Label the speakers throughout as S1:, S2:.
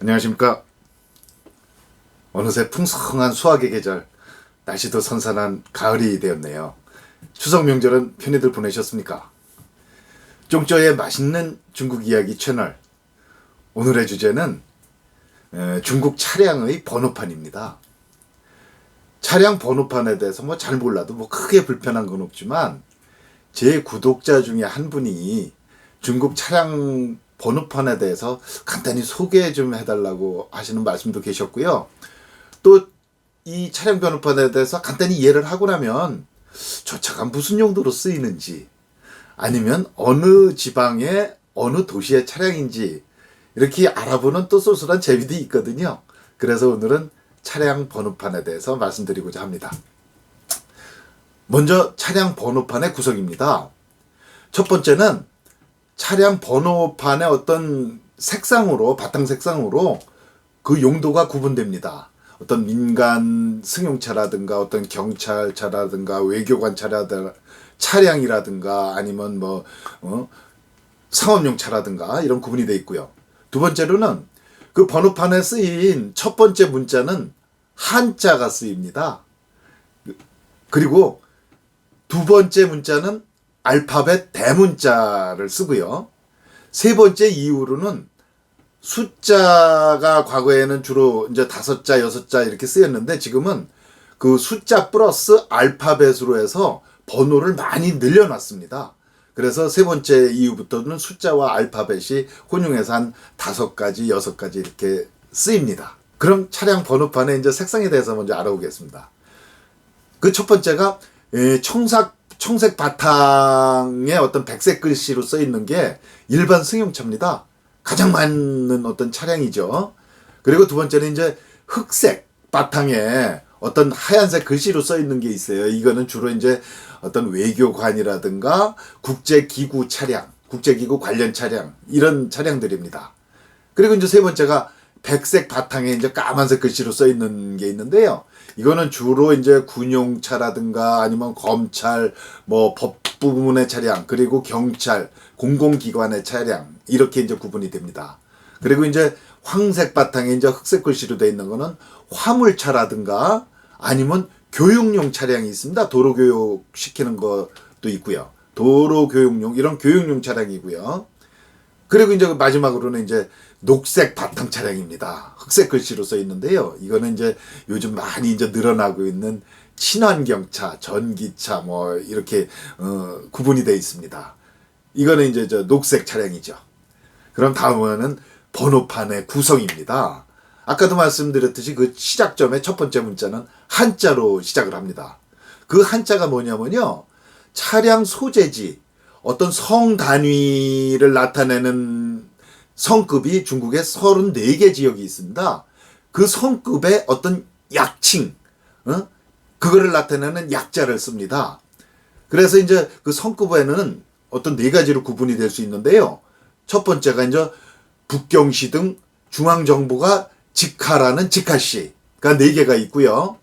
S1: 안녕하십니까. 어느새 풍성한 수학의 계절, 날씨도 선선한 가을이 되었네요. 추석 명절은 편히들 보내셨습니까? 쫑쩌의 맛있는 중국 이야기 채널. 오늘의 주제는 에, 중국 차량의 번호판입니다. 차량 번호판에 대해서 뭐 잘 몰라도 뭐 크게 불편한 건 없지만 제 구독자 중에 한 분이 중국 차량 번호판에 대해서 간단히 소개 좀 해달라고 하시는 말씀도 계셨고요. 또 이 차량 번호판에 대해서 간단히 이해를 하고 나면 저 차가 무슨 용도로 쓰이는지 아니면 어느 지방의 어느 도시의 차량인지 이렇게 알아보는 또 쏠쏠한 재미도 있거든요. 그래서 오늘은 차량 번호판에 대해서 말씀드리고자 합니다. 먼저 차량 번호판의 구성입니다. 첫 번째는 차량 번호판의 어떤 색상으로 바탕 색상으로 그 용도가 구분됩니다. 어떤 민간 승용차라든가 어떤 경찰차라든가 외교관 차량이라든가 아니면 뭐 어? 상업용 차라든가 이런 구분이 돼 있고요. 두 번째로는 그 번호판에 쓰인 첫 번째 문자는 한자가 쓰입니다. 그리고 두 번째 문자는 알파벳 대문자를 쓰고요. 세 번째 이후로는 숫자가 과거에는 주로 이제 다섯 자, 여섯 자 이렇게 쓰였는데 지금은 그 숫자 플러스 알파벳으로 해서 번호를 많이 늘려놨습니다. 그래서 세 번째 이후부터는 숫자와 알파벳이 혼용해서 한 다섯 가지, 여섯 가지 이렇게 쓰입니다. 그럼 차량 번호판에 이제 색상에 대해서 먼저 알아보겠습니다. 그 첫 번째가 예, 청색 청색 바탕에 어떤 백색 글씨로 써 있는 게 일반 승용차입니다. 가장 많은 어떤 차량이죠. 그리고 두 번째는 이제 흑색 바탕에 어떤 하얀색 글씨로 써 있는 게 있어요. 이거는 주로 이제 어떤 외교관이라든가 국제기구 차량, 국제기구 관련 차량, 이런 차량들입니다. 그리고 이제 세 번째가 백색 바탕에 이제 까만색 글씨로 써 있는 게 있는데요. 이거는 주로 이제 군용차라든가 아니면 검찰, 뭐 법부문의 차량, 그리고 경찰, 공공기관의 차량, 이렇게 이제 구분이 됩니다. 그리고 이제 황색 바탕에 이제 흑색 글씨로 되어 있는 거는 화물차라든가 아니면 교육용 차량이 있습니다. 도로 교육 시키는 것도 있고요. 도로 교육용 이런 교육용 차량이고요. 그리고 이제 마지막으로는 이제 녹색 바탕 차량입니다. 흑색 글씨로 써 있는데요. 이거는 이제 요즘 많이 이제 늘어나고 있는 친환경차, 전기차 뭐 이렇게 어, 구분이 되어 있습니다. 이거는 이제 저 녹색 차량이죠. 그럼 다음은 번호판의 구성입니다. 아까도 말씀드렸듯이 그 시작점의 첫 번째 문자는 한자로 시작을 합니다. 그 한자가 뭐냐면요. 차량 소재지, 어떤 성 단위를 나타내는 성급이 중국에 34개 지역이 있습니다. 그 성급의 어떤 약칭, 어? 그거를 나타내는 약자를 씁니다. 그래서 이제 그 성급에는 어떤 네 가지로 구분이 될 수 있는데요. 첫 번째가 이제 북경시 등 중앙정부가 직하라는 직하시. 그러니까 네 개가 있고요.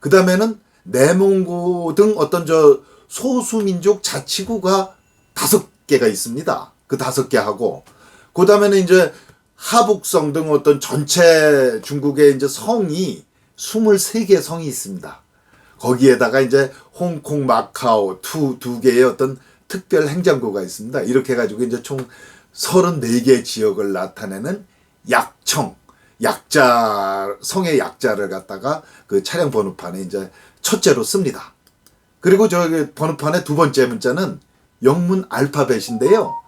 S1: 그 다음에는 내몽고 등 어떤 저 소수민족 자치구가 다섯 개가 있습니다. 그 다섯 개 하고, 그 다음에는 이제 하북성 등 어떤 전체 중국의 이제 성이 23개 성이 있습니다. 거기에다가 이제 홍콩, 마카오 두, 두 개의 어떤 특별 행정구가 있습니다. 이렇게 해가지고 이제 총 34개 지역을 나타내는 약청, 약자, 성의 약자를 갖다가 그 차량 번호판에 이제 첫째로 씁니다. 그리고 저기 번호판의 두 번째 문자는 영문 알파벳인데요.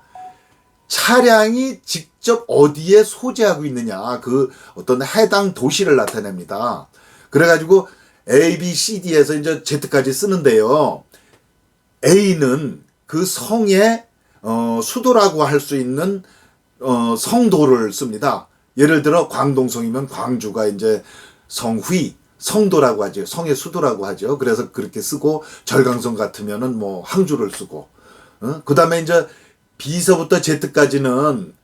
S1: 차량이 직접 어디에 소재하고 있느냐, 그 어떤 해당 도시를 나타냅니다. 그래가지고 A, B, C, D에서 이제 Z까지 쓰는데요. A는 그 성의 어, 수도라고 할 수 있는 어, 성도를 씁니다. 예를 들어 광동성이면 광주가 이제 성휘, 성도라고 하죠. 성의 수도라고 하죠. 그래서 그렇게 쓰고 절강성 같으면은 뭐 항주를 쓰고. 어? 그다음에 이제 B서부터 Z까지는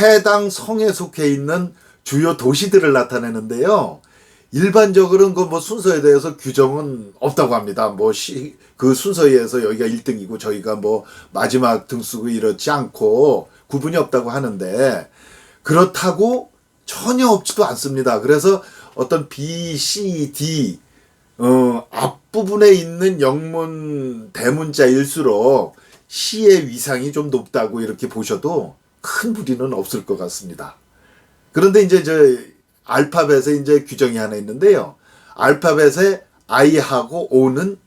S1: 해당 성에 속해 있는 주요 도시들을 나타내는데요. 일반적으로는 그 뭐 순서에 대해서 규정은 없다고 합니다. 뭐그 순서에 의해서 여기가 1등이고 저희가 뭐 마지막 등 쓰고 이렇지 않고 구분이 없다고 하는데 그렇다고 전혀 없지도 않습니다. 그래서 어떤 B, C, D 어, 앞부분에 있는 영문 대문자일수록 C의 위상이 좀 높다고 이렇게 보셔도 큰 무리는 없을 것 같습니다. 그런데 이제 저 알파벳에 이제 규정이 하나 있는데요. 알파벳에 I하고 O는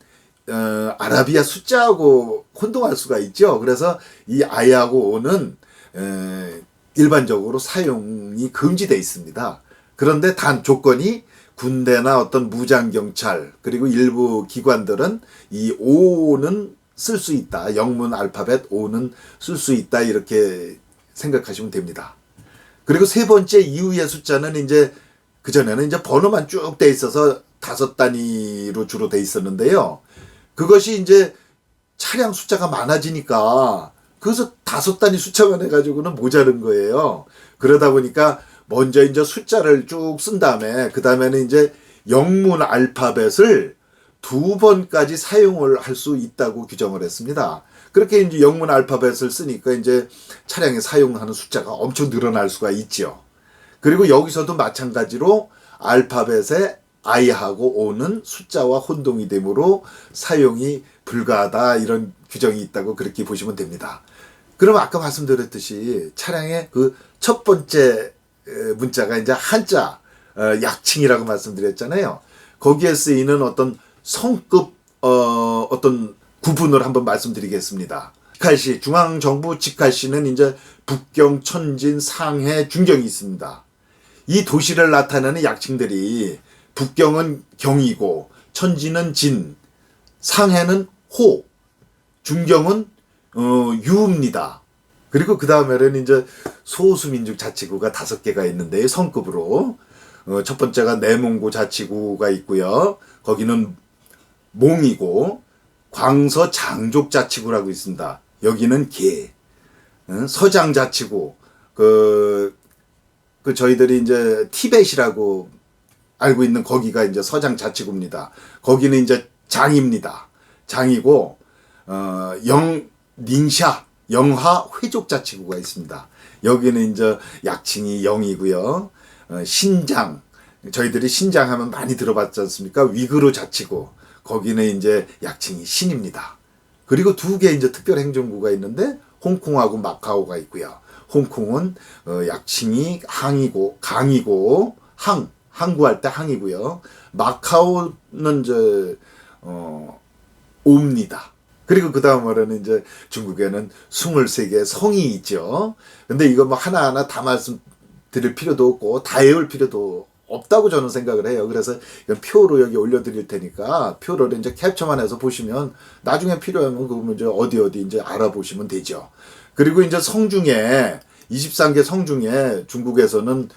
S1: 어, 아라비아 숫자하고 혼동할 수가 있죠. 그래서 이 I하고 O는 에, 일반적으로 사용이 금지돼 있습니다. 그런데 단 조건이 군대나 어떤 무장 경찰 그리고 일부 기관들은 이 O는 쓸 수 있다. 영문 알파벳 O는 쓸 수 있다. 이렇게 생각하시면 됩니다. 그리고 세 번째 이후의 숫자는 이제 그전에는 이제 번호만 쭉 돼 있어서 다섯 단위로 주로 돼 있었는데요. 그것이 이제 차량 숫자가 많아지니까 그래서 다섯 단위 숫자만 해가지고는 모자른 거예요. 그러다 보니까 먼저 이제 숫자를 쭉 쓴 다음에 그 다음에는 이제 영문 알파벳을 두 번까지 사용을 할 수 있다고 규정을 했습니다. 그렇게 이제 영문 알파벳을 쓰니까 이제 차량에 사용하는 숫자가 엄청 늘어날 수가 있죠. 그리고 여기서도 마찬가지로 알파벳에 I하고 O는 숫자와 혼동이 되므로 사용이 불가하다 이런 규정이 있다고 그렇게 보시면 됩니다. 그럼 아까 말씀드렸듯이 차량의 그 첫 번째 문자가 이제 한자 어, 약칭이라고 말씀드렸잖아요. 거기에 쓰이는 어떤 성급 어, 어떤 구분을 한번 말씀드리겠습니다. 직할시 중앙 정부 직할시는 이제 북경, 천진, 상해, 중경이 있습니다. 이 도시를 나타내는 약칭들이 북경은 경이고 천진은 진, 상해는 호, 중경은 어, 유입니다. 그리고 그 다음에는 이제 소수민족 자치구가 다섯 개가 있는데 성급으로 어, 첫 번째가 내몽고 자치구가 있고요. 거기는 몽이고 광서 장족 자치구라고 있습니다. 여기는 개, 어, 서장 자치구 그, 그 저희들이 이제 티벳이라고 알고 있는 거기가 이제 서장 자치구입니다. 거기는 이제 장입니다. 장이고 어, 영 닝샤 영하 회족 자치구가 있습니다. 여기는 이제 약칭이 영이고요. 어, 신장 저희들이 신장 하면 많이 들어봤지 않습니까? 위그루 자치구 거기는 이제 약칭이 신입니다. 그리고 두 개 이제 특별 행정구가 있는데 홍콩하고 마카오가 있고요. 홍콩은 어, 약칭이 항이고 강이고 항 항구할 때 항이고요. 마카오는 이제 어 옵니다. 그리고 그 다음으로는 이제 중국에는 23개의 성이 있죠. 근데 이거 뭐 하나하나 다 말씀드릴 필요도 없고 다 외울 필요도 없다고 저는 생각을 해요. 그래서 이건 표로 여기 올려드릴 테니까 표를 이제 캡처만 해서 보시면 나중에 필요하면 그거 이제 어디 어디 이제 알아보시면 되죠. 그리고 이제 성 중에 23개 성 중에 중국에서는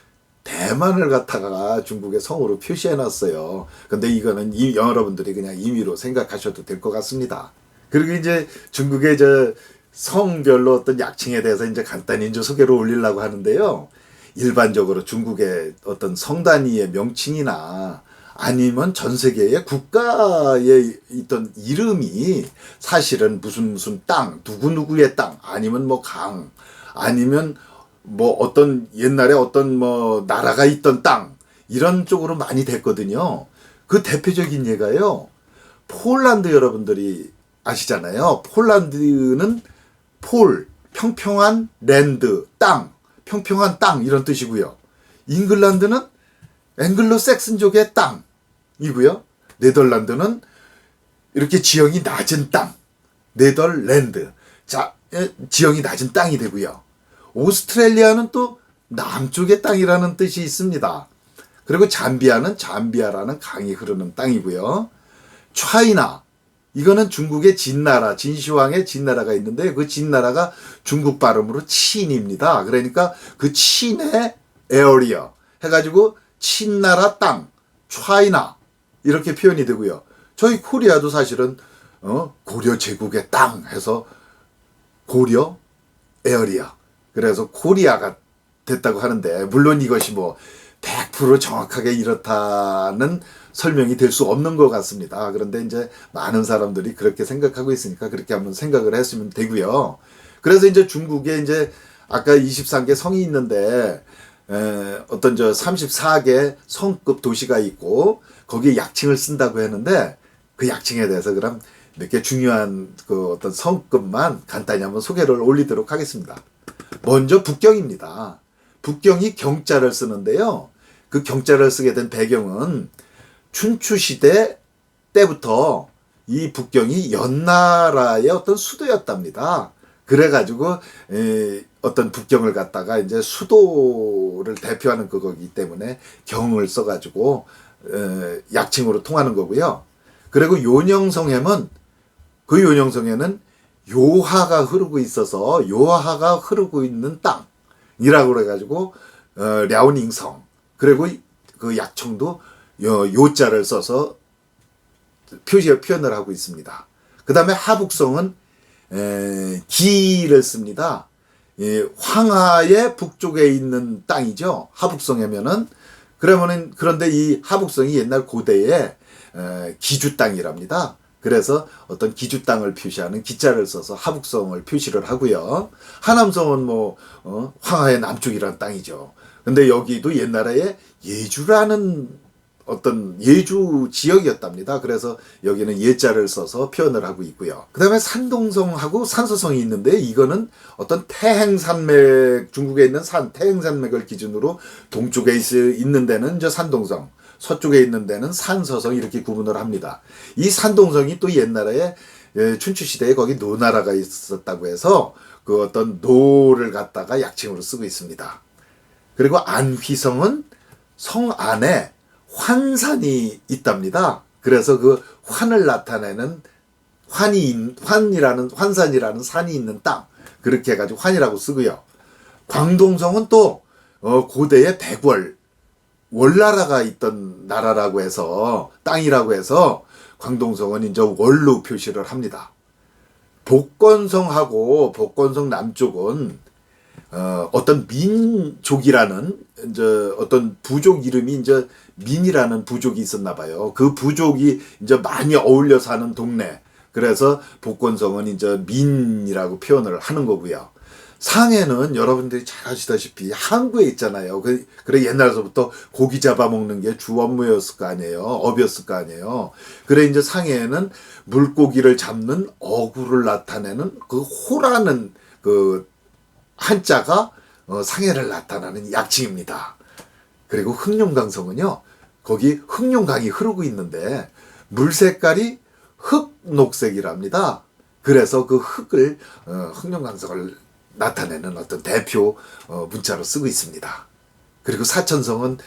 S1: 대만을 갖다가 중국의 성으로 표시해 놨어요. 근데 이거는 이, 여러분들이 그냥 임의로 생각하셔도 될 것 같습니다. 그리고 이제 중국의 저 성별로 어떤 약칭에 대해서 이제 간단히 이제 소개를 올리려고 하는데요. 일반적으로 중국의 어떤 성 단위의 명칭이나 아니면 전 세계의 국가에 있던 이름이 사실은 무슨 무슨 땅, 누구누구의 땅, 아니면 뭐 강, 아니면 뭐 어떤 옛날에 어떤 뭐 나라가 있던 땅, 이런 쪽으로 많이 됐거든요. 그 대표적인 예가요. 폴란드 여러분들이 아시잖아요. 폴란드는 폴, 평평한 랜드, 땅, 평평한 땅 이런 뜻이고요. 잉글랜드는 앵글로 섹슨족의 땅이고요. 네덜란드는 이렇게 지형이 낮은 땅, 네덜랜드. 자, 지형이 낮은 땅이 되고요. 오스트레일리아는 또 남쪽의 땅이라는 뜻이 있습니다. 그리고 잠비아는 잠비아라는 강이 흐르는 땅이고요. 차이나 이거는 중국의 진나라, 진시황의 진나라가 있는데 그 진나라가 중국 발음으로 친입니다. 그러니까 그 친의 에어리어 해가지고 친나라 땅, 차이나 이렇게 표현이 되고요. 저희 코리아도 사실은 어, 고려 제국의 땅 해서 고려 에어리어 그래서 코리아가 됐다고 하는데 물론 이것이 뭐 100% 정확하게 이렇다는 설명이 될 수 없는 것 같습니다. 그런데 이제 많은 사람들이 그렇게 생각하고 있으니까 그렇게 한번 생각을 했으면 되고요. 그래서 이제 중국에 이제 아까 23개 성이 있는데 에, 어떤 저 34개 성급 도시가 있고 거기에 약칭을 쓴다고 했는데 그 약칭에 대해서 그럼 몇 개 중요한 그 어떤 성급만 간단히 한번 소개를 올리도록 하겠습니다. 먼저 북경입니다. 북경이 경자를 쓰는데요. 그 경자를 쓰게 된 배경은 춘추 시대 때부터 이 북경이 연나라의 어떤 수도였답니다. 그래가지고 에, 어떤 북경을 갖다가 이제 수도를 대표하는 그거기 때문에 경을 써가지고 에, 약칭으로 통하는 거고요. 그리고 요령성햄은 그 요령성에는 요하가 흐르고 있어서 요하가 흐르고 있는 땅이라고 그래가지고 어, 랴오닝성 그리고 이- 그 약청도 요, 요자를 써서 표시 표현을 하고 있습니다. 그 다음에 하북성은 에, 기를 습니다. 예, 황하의 북쪽에 있는 땅이죠. 하북성이면은 그러면은 그런데 이 하북성이 옛날 고대에 에, 기주 땅이랍니다. 그래서 어떤 기주 땅을 표시하는 기자를 써서 하북성을 표시를 하고요. 하남성은 뭐 어, 황하의 남쪽이라는 땅이죠. 근데 여기도 옛날에 예주라는 어떤 예주 지역이었답니다. 그래서 여기는 예자를 써서 표현을 하고 있고요. 그 다음에 산동성하고 산소성이 있는데 이거는 어떤 태행산맥, 중국에 있는 산, 태행산맥을 기준으로 동쪽에 있, 있는 데는 저 산동성, 서쪽에 있는 데는 산서성 이렇게 구분을 합니다. 이 산동성이 또 옛날에 예, 춘추시대에 거기 노나라가 있었다고 해서 그 어떤 노를 갖다가 약칭으로 쓰고 있습니다. 그리고 안휘성은 성 안에 환산이 있답니다. 그래서 그 환을 나타내는 환이 있- 환이라는 환산이라는 산이 있는 땅 그렇게 해가지고 환이라고 쓰고요. 광동성은 또 어, 고대의 백월 월나라가 있던 나라라고 해서 땅이라고 해서 광동성은 이제 월로 표시를 합니다. 복건성하고 복건성 남쪽은 어, 어떤 민족이라는 이제 어떤 부족 이름이 이제 민이라는 부족이 있었나 봐요. 그 부족이 이제 많이 어울려 사는 동네. 그래서 복건성은 이제 민이라고 표현을 하는 거고요. 상해는 여러분들이 잘 아시다시피 항구에 있잖아요. 그, 그래 옛날서부터 고기 잡아먹는 게 주 업무였을 거 아니에요. 업이었을 거 아니에요. 그래 이제 상해에는 물고기를 잡는 어구를 나타내는 그 호라는 그 한자가 어, 상해를 나타나는 약칭입니다. 그리고 흑룡강성은요, 거기 흑룡강이 흐르고 있는데 물 색깔이 흑녹색이랍니다. 그래서 그 흑을 어, 흑룡강성을 나타내는 어떤 대표 어, 문자로 쓰고 있습니다. 그리고 사천성은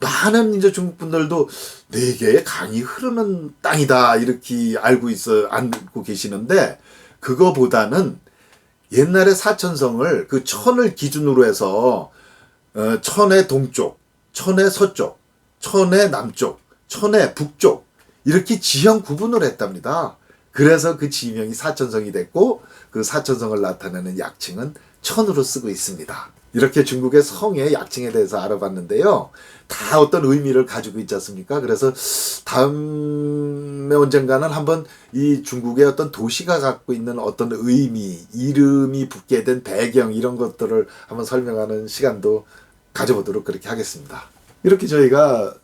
S1: 많은 이제 중국 분들도 네 개의 강이 흐르는 땅이다 이렇게 알고 있어 알고 계시는데 그거보다는 옛날에 사천성을 그 천을 기준으로 해서 어, 천의 동쪽, 천의 서쪽, 천의 남쪽, 천의 북쪽 이렇게 지형 구분을 했답니다. 그래서 그 지명이 사천성이 됐고 그 사천성을 나타내는 약칭은 천으로 쓰고 있습니다. 이렇게 중국의 성의 약칭에 대해서 알아봤는데요. 다 어떤 의미를 가지고 있지 않습니까? 그래서 다음에 언젠가는 한번 이 중국의 어떤 도시가 갖고 있는 어떤 의미, 이름이 붙게 된 배경 이런 것들을 한번 설명하는 시간도 가져보도록 그렇게 하겠습니다. 이렇게 저희가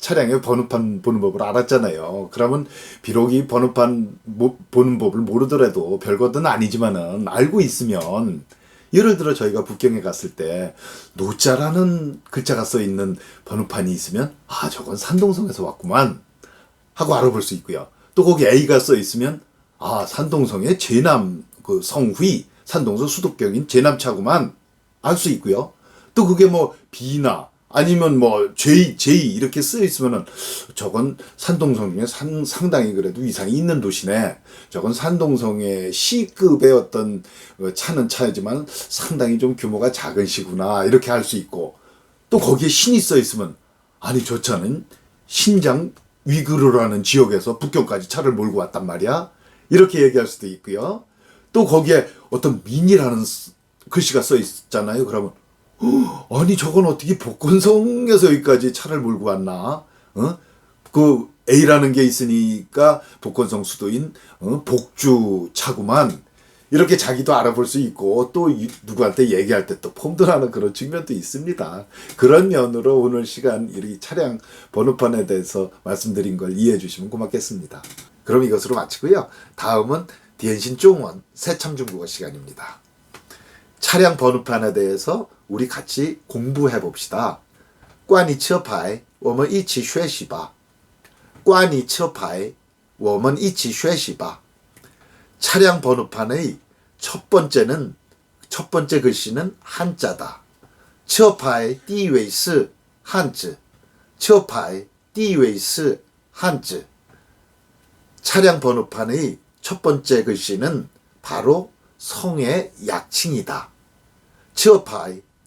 S1: 차량의 번호판 보는 법을 알았잖아요. 그러면 비록 이 번호판 모- 보는 법을 모르더라도 별것은 아니지만은 알고 있으면 예를 들어 저희가 북경에 갔을 때 노자라는 글자가 써 있는 번호판이 있으면 아 저건 산동성에서 왔구만 하고 알아볼 수 있고요. 또 거기 A가 써 있으면 아 산동성의 제남 그 성휘 산동성 수도격인 제남차구만 알 수 있고요. 또 그게 뭐 B나 아니면 뭐 J, J 이렇게 쓰여 있으면은 저건 산동성 중에 상, 상당히 그래도 위상이 있는 도시네. 저건 산동성의 C급의 어떤 어, 차는 차이지만 상당히 좀 규모가 작은 시구나 이렇게 할 수 있고 또 거기에 신이 써 있으면 아니 저 차는 신장 위그르라는 지역에서 북경까지 차를 몰고 왔단 말이야. 이렇게 얘기할 수도 있고요. 또 거기에 어떤 민이라는 스- 글씨가 써 있잖아요. 그러면 "헉, 아니 저건 어떻게 복건성에서 여기까지 차를 몰고 왔나? 어? 그 A라는 게 있으니까 복건성 수도인 어? 복주 차구만 이렇게 자기도 알아볼 수 있고 또 이- 누구한테 얘기할 때 또 폼들하는 그런 측면도 있습니다. 그런 면으로 오늘 시간 이 차량 번호판에 대해서 말씀드린 걸 이해해 주시면 고맙겠습니다. 그럼 이것으로 마치고요. 다음은 디엔신 중원 새참 중국어 시간입니다. 차량 번호판에 대해서 우리 같이 공부해 봅시다. 关你车牌我们一起学习吧关你车牌我们一起学习吧 차량 번호판의 첫 번째는 첫 번째 글씨는 한자다. 车牌第一位是汉字车牌第一位是汉字 차량 번호판의 첫 번째 글씨는 바로 성의 약칭이다. 车牌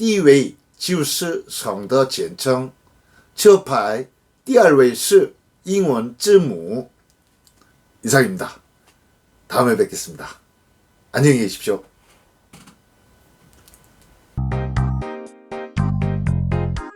S1: 第一位就是省的简称，车牌第二位是英文字母。 이상입니다. 다음에 뵙겠습니다. 안녕히 계십시오.